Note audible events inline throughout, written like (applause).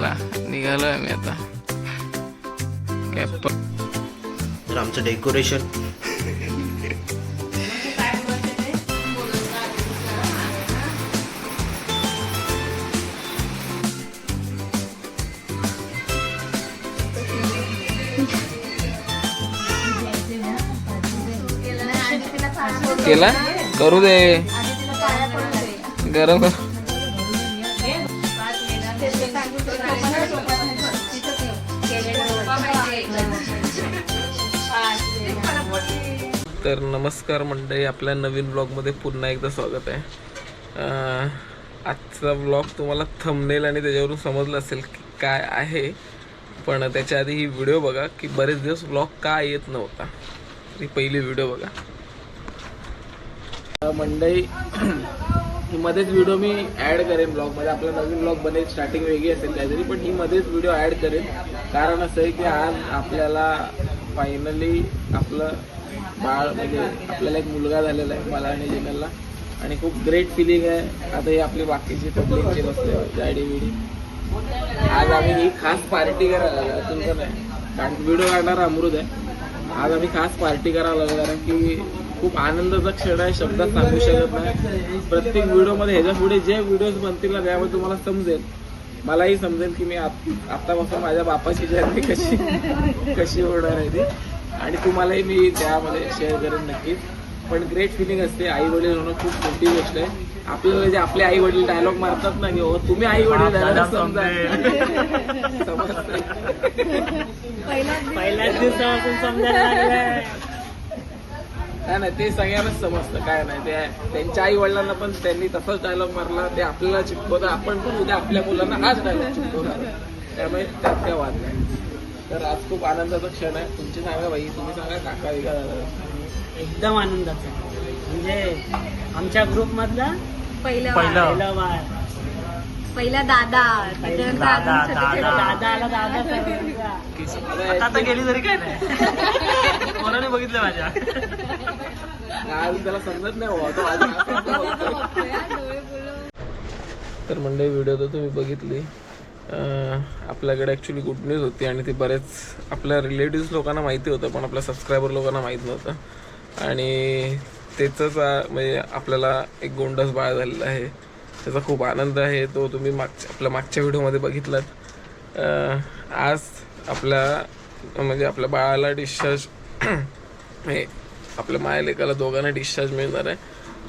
चला निघालोय आम्ही आता. कॅप तर आमचं डेकोरेशन केला? करू दे. गरम कर. तर नमस्कार मंडळी आपल्या नवीन ब्लॉगमध्ये पुन्हा एकदा स्वागत आहे. आजचा ब्लॉग तुम्हाला थंबनेल आणि त्याच्यावरून समजलं असेल की काय आहे. पण त्याच्या आधी ही व्हिडिओ बघा की बरेच दिवस ब्लॉग का येत नव्हता. ही पहिली व्हिडिओ बघा. मंडई मध्येच व्हिडिओ मी ॲड करेन ब्लॉगमध्ये म्हणजे आपला नवीन ब्लॉग बनेल स्टार्टिंग वेगळी असेल काहीतरी पण ही मध्येच व्हिडिओ ॲड करेन. कारण असं आहे की आज आपल्याला फायनली आपलं बाळ म्हणजे आपल्याला एक मुलगा झालेला आहे मला आणि जिनलला आणि खूप ग्रेट फिलिंग आहे. आता ही आपली बाकीची पब्लिकची बसते गाडी बिडी आज आम्ही ही खास पार्टी करायला लागलो. तुमचं नाही. कारण व्हिडिओ काढणारा अमृत आहे. आज आम्ही खास पार्टी करायला लागलो कारण की खूप आनंदाचा क्षण आहे शब्दात सांगू शकत नाही. प्रत्येक व्हिडिओमध्ये ह्याच्या पुढे जे व्हिडिओज बनतील ना त्यामध्ये तुम्हाला समजेल. मलाही समजेल की मी आत- आतापासून माझ्या बापाची जर्नी कशी कशी होणार आहे ती. आणि तुम्हालाही मी त्यामध्ये शेअर करेन नक्कीच. पण ग्रेट फिलिंग असते. आई वडील होणं खूप मोठी गोष्ट आहे. आपल्याला जे आपले आई वडील डायलॉग मारतात ना की हो तुम्ही आई वडील डायलॉग समजा. (laughs) समजतं. पहिल्याच दिवसापासून समजायला काय नाही ते सगळ्यांनाच समजतं. काय नाही ते त्यांच्या आई वडिलांना पण त्यांनी तसाच डायलॉग मारला. ते आपल्याला चिपकवतं आपण पण उद्या आपल्या मुलांना हाच डायलॉग चिपकवणार त्यामुळे त्यात काय वाद नाही. तर आज खूप आनंदाचा क्षण आहे. तुमची सांगा बाई तुम्ही सांगा काका विका झाला एकदम आनंदाचा. म्हणजे आमच्या ग्रुप मधला पहिलं पहिला बाळ. पहिला दादा दादा आता गेली तरी काय नाही. कोणाने बघितलं माझ्या? आज त्याला समजत नाही हो. तर मंडळी व्हिडिओ तर तुम्ही बघितली. आपल्याकडे ॲक्च्युली गुड न्यूज होती आणि ती बरेच आपल्या रिलेटिव्स लोकांना माहिती होतं पण आपल्या सबस्क्रायबर लोकांना माहीत नव्हतं. आणि त्याचंच आ- म्हणजे आपल्याला एक गोंडस बाळ झालेलं आहे. त्याचा खूप आनंद आहे. तो तुम्ही मागच्या आपल्या मागच्या व्हिडिओमध्ये बघितलात. आज आपल्या म्हणजे आपल्या बाळाला डिस्चार्ज (clears throat) हे आपल्या माया लेकाला दोघांना डिस्चार्ज मिळणार आहे.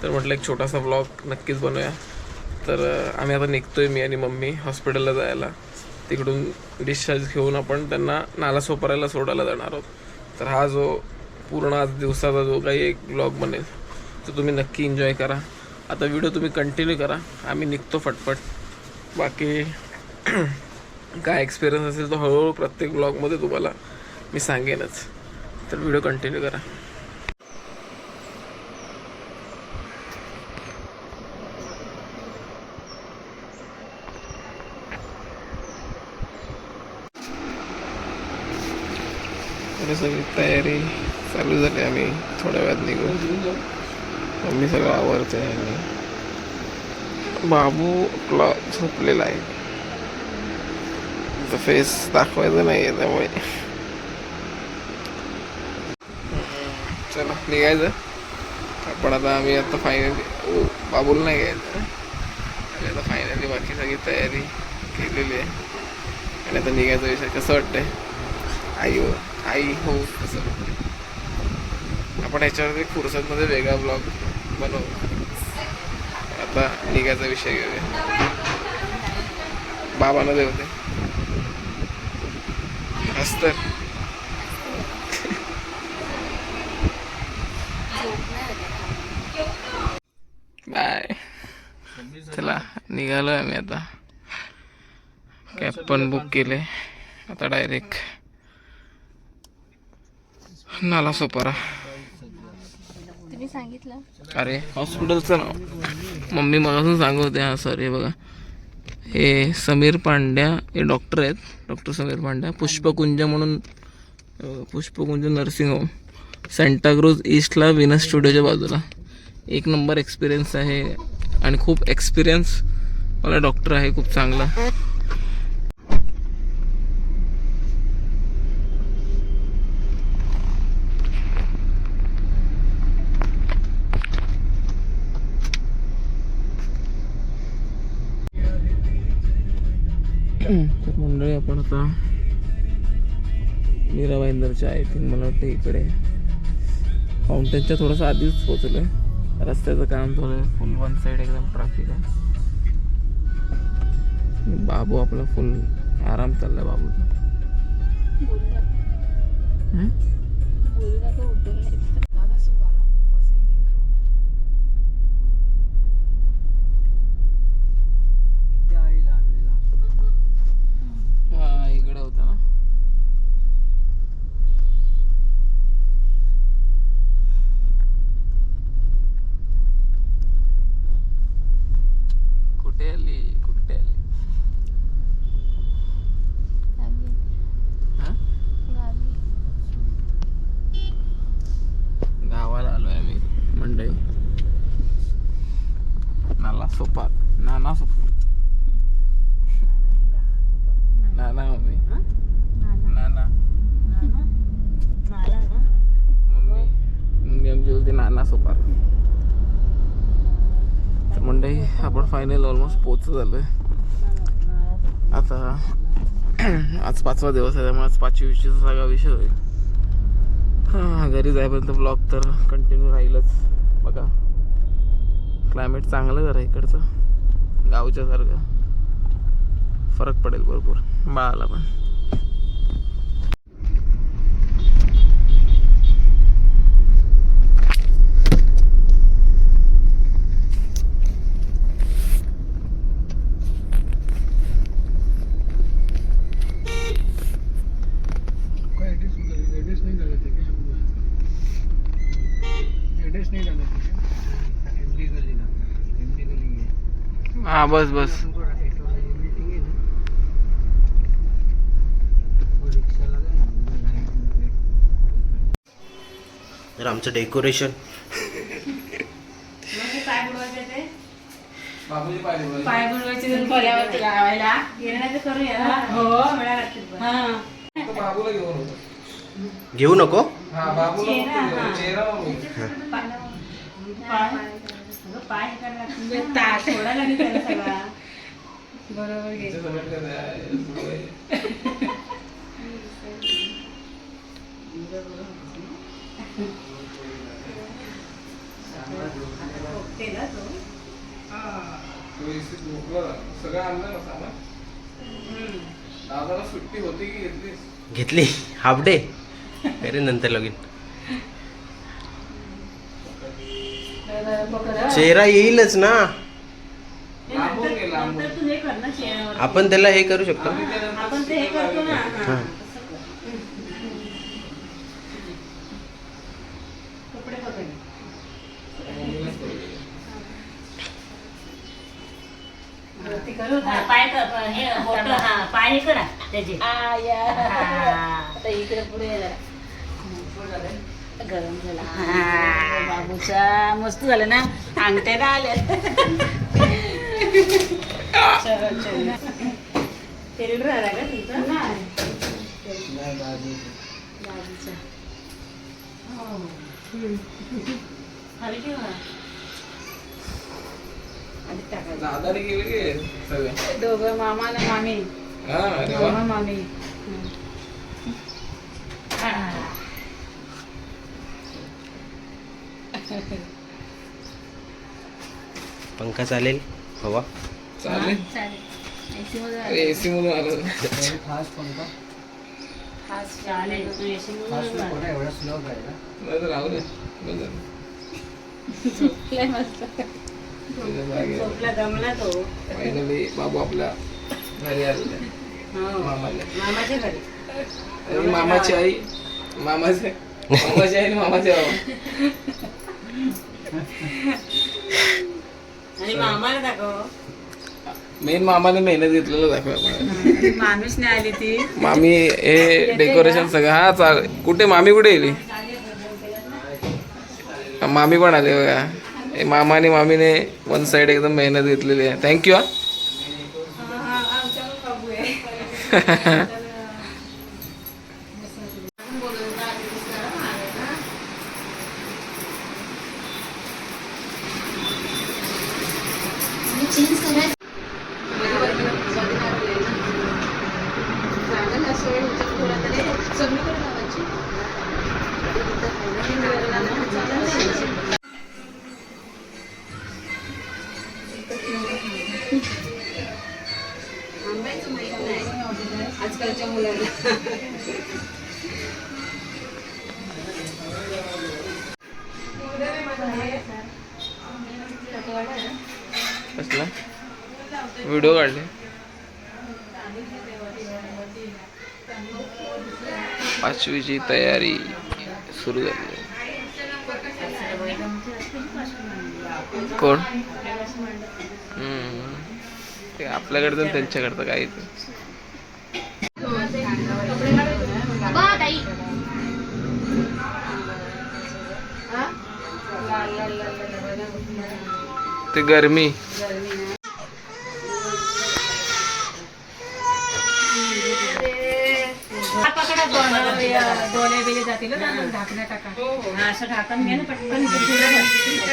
तर म्हटलं एक छोटासा ब्लॉग नक्कीच बनवूया. तर आम्ही आता निघतोय मी आणि मम्मी हॉस्पिटलला जायला. तिकडून डिस्चार्ज घेऊन आपण त्यांना नालासोपाऱ्याला सोडायला जाणार आहोत. तर हा जो पूर्ण आज दिवसाचा जो काही एक ब्लॉग बनेल तो तुम्ही नक्की एन्जॉय करा. आता व्हिडिओ तुम्ही कंटिन्यू करा. आम्ही निघतो फटफट. बाकी (clears throat) काय एक्सपिरियन्स असेल तो हळूहळू प्रत्येक ब्लॉगमध्ये तुम्हाला मी सांगेनच. तर व्हिडिओ कंटिन्यू करा. सगळी तयारी चालू झाली आम्ही. थोड्या वेळात निघून आम्ही सगळं आवडते आणि बाबू आपला झोपलेला आहे. तर फेस दाखवायचं नाही आहे त्यामुळे. चला निघायचं. पण आता आम्ही आता फायनली बाबूला नाही घ्यायचं. आणि आता फायनली बाकी सगळी तयारी केलेली आहे. आणि आता निघायचा विषय कसं वाटतंय? आई हो आई हो कसं आपण ह्याच्यावरती फुरसतमध्ये वेगळा ब्लॉग बनव आता निघायचा विषय घेऊया. बाबांना देवते हसत बाय. चला निघालो आम्ही आता. कॅब पण बुक केले. आता डायरेक्ट नाला सोपारा सांगितलं. अरे हॉस्पिटलचं नाव. मम्मी मगासून सांगत होते हा सर हे बघा. हे समीर पांड्या हे डॉक्टर आहेत. डॉक्टर समीर पांड्या. पुष्पकुंज म्हणून um, Pushpakunj nursing home Santacruz ईस्टला विनस स्टुडिओच्या बाजूला. एक नंबर एक्सपिरियन्स आहे आणि खूप एक्सपिरियन्स मला डॉक्टर आहे खूप चांगला. तर मंडळी आपण आता मीरा भाईंदरच्या आय थिंक मला वाटतं इकडे. फाउंटेनच्या थोडंसं आधीच पोचलोय रस्त्याचं काम थोडं फुल वन साईड एकदम ट्रॅफिक आहे. बाबू आपला फुल आराम चाललाय बाबूचा हं? हा वेगळं होतं ना कुठे आली कुठे आली हा गावाला आलोय आम्ही मंडई नाला सोपा नाना सोपा नाना मम्मी नाना मम्मी मम्मी आमची बोलते नाना सोपार तर मंडई आपण फायनल ऑलमोस्ट पोच आहे आता आज पाचवा दिवस आहे त्यामुळे आज पाचवी विषयीचा सगळा विषय होईल. हां घरी जायपर्यंत ब्लॉग तर कंटिन्यू राहीलच. बघा. क्लायमेट चांगलं जरा इकडचं. गावच्यासारखं फरक पडेल भरपूर. बाळाला पण. बस बस. तर आमचं डेकोरेशन. पाय बुडवायचे करूया हो हा. बाबूला घेऊन होतो. घेऊ नको? हा चेहरा पाय हे करायला लागेल त्याला सगळा. (laughs) बरोबर घे बघते ना तो सगळं आणलं ना सामान दादाला सुट्टी होती की घेतलीस? घेतली. हाफ डे अरे नंतर लगीन चेहरा येईलच ना. हे आपण त्याला हे करू शकतो. आपण ते करतो ना. कपडे पकड. वरती करू का? पाय कर हे बोट पाय करा त्याचे. आ, या. आता इकडे पुढे गरम झाला. हा. बाबूचा मस्त झालं ना. अंगठ्याला आले. तेल राहिला का तुमचा बाबूचा खाली ठेव. ना. दादाने गेले की सगळे? दोघं मामा हा वा. मामा मामी. (laughs) पंखा चालेल? हवा? चालेल. अरे एसी मधून आलं. चालेल. तू येशील म्हणून बघ. नाही तर राहू दे. बंद झालं. तुझ्या जागेवर. झोपला दमला तो. Finally बाबू आपल्या घरी आलेले हो. मामाला. मामाच्या घरी. आणि मामाची आई मामाचे मामाची आई आणि मामाचे बाबा. (laughs) आणि मामाला दाखव. मेन मामाने मेहनत घेतलेलं दाखवा. माणूस नाही आली ती. मामी हे डेकोरेशन सगळं हा चाल. कुठे मामी कुठे गेली? मामी पण आली बघा. हे मामा आणि मामीने वन साइड एकदम मेहनत घेतलेली आहे. थँक्यू हा. (laughs) आजकालच्या मुलांना. कसला? व्हिडिओ काढले. पाचवीची तयारी सुरू झाली. कोण? ते आपल्याकडचं त्यांच्याकडचं काय ते बा ताई ते गरमी. दोन्या बेले जातील ढाकण्या टाका. हा, असं ढाकून घे ना पटकन.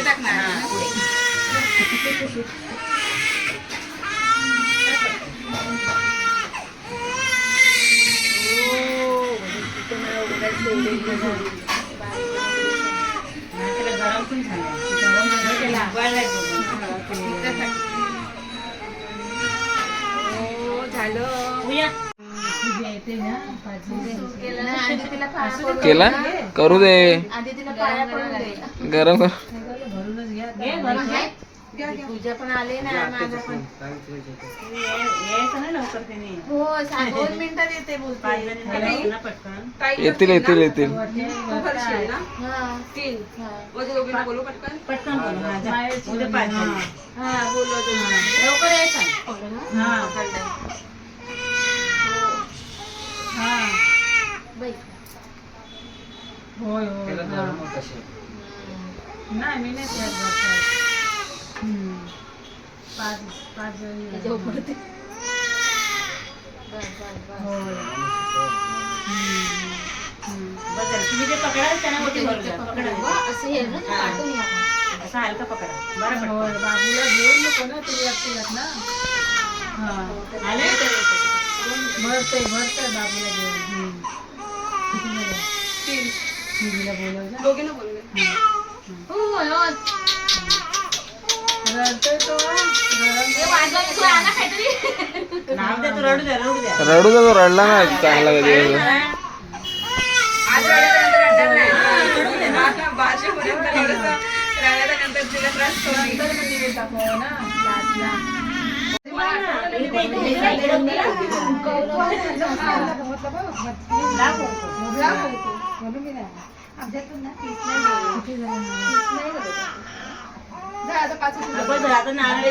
टाकणार गरम पण झालं केला करू दे. गरम कर. पूजा पण आले ना माझं पण. यायचं ना लवकर त्याने हो सांग दोन मिनिटात येते बोलते. पाच जणी झाले ना पटकन. येतील येतील येतील. हा. हा. पटकन. बोलू हा, जा. उद्या पाच जणी. हा बोलवा तुम्ही. लवकर यायचं. हा. हा बाई. होय होय. हा. नाही मी नाही त्यात बसत. हम्म. पाच पाच जणी झोपडते तुम्ही जे पकडाल त्यांना मोठी पकडा. असं हे ना ते काढून या हलका पकडा बरं बाबूला घेऊन नको ना तुम्ही एकटीलाच ना हा आले भरते भरते बाबूला घेऊन दीदीला बोलव हो हो रडतोय तो रडू द्या रडू द्या. रडू दे तो रडला ना चांगला कधी आता नारळी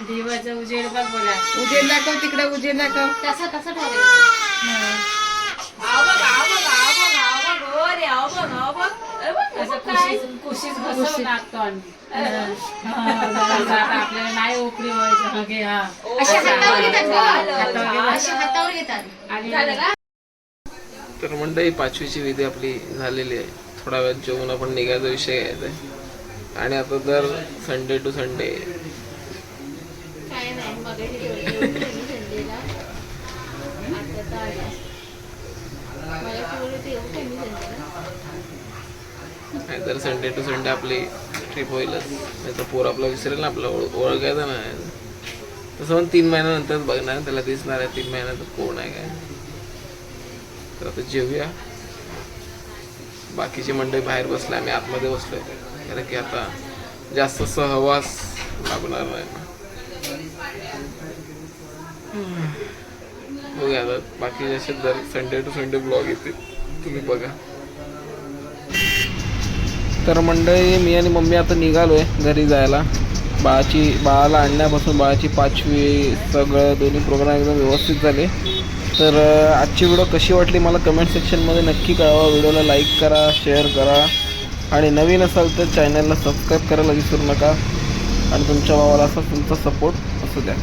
दिवाचा उजेड बघ बोला. उजेड दाखव तिकडे उजेड दाखव. तसा तसा आपल्याला नाही व्हायचं. हगे हा. हातावर घेतात आणि तर मंडळी पाचवीची विधी आपली झालेली आहे. थोडा वेळात जेवून आपण निघायचा विषय घ्यायचा आहे. आणि आता तर संडे टू संडे काय नाही मगाशी ठेवली होती संडेला आता तर मला संडेला नाहीतर संडे टू संडे आपली ट्रिप होईलच. नाही तर पोर आपला विसरेल ना आपला ओळखायचा ना तसं पण तीन महिन्यानंतरच बघणार त्याला दिसणार आहे तीन महिन्यानंतर कोण आहे काय. तर आता जेवूया. बाकीची मंडळी बाहेर बसले आम्ही आतमध्ये बसलोय. कारण की आता जास्त सहवास लागणार नाही. बघूया आता बाकी जसे दर संडे टू संडे ब्लॉग येतील. तुम्ही बघा. तर मंडळी मी आणि मम्मी आता निघालो आहे घरी जायला. बाळाची बाळाला आणण्यापासून बाळाची पाचवी सगळं दोन्ही प्रोग्राम एकदम व्यवस्थित झाले. तर आजची व्हिडिओ कशी वाटली मला कमेंट सेक्शनमध्ये नक्की कळवा. व्हिडिओला लाईक करा शेअर करा. आणि नवीन असाल तर चॅनलला सबस्क्राईब करायला विसरू नका. आणि तुमच्या भावाला असा तुमचा सपोर्ट असू द्या.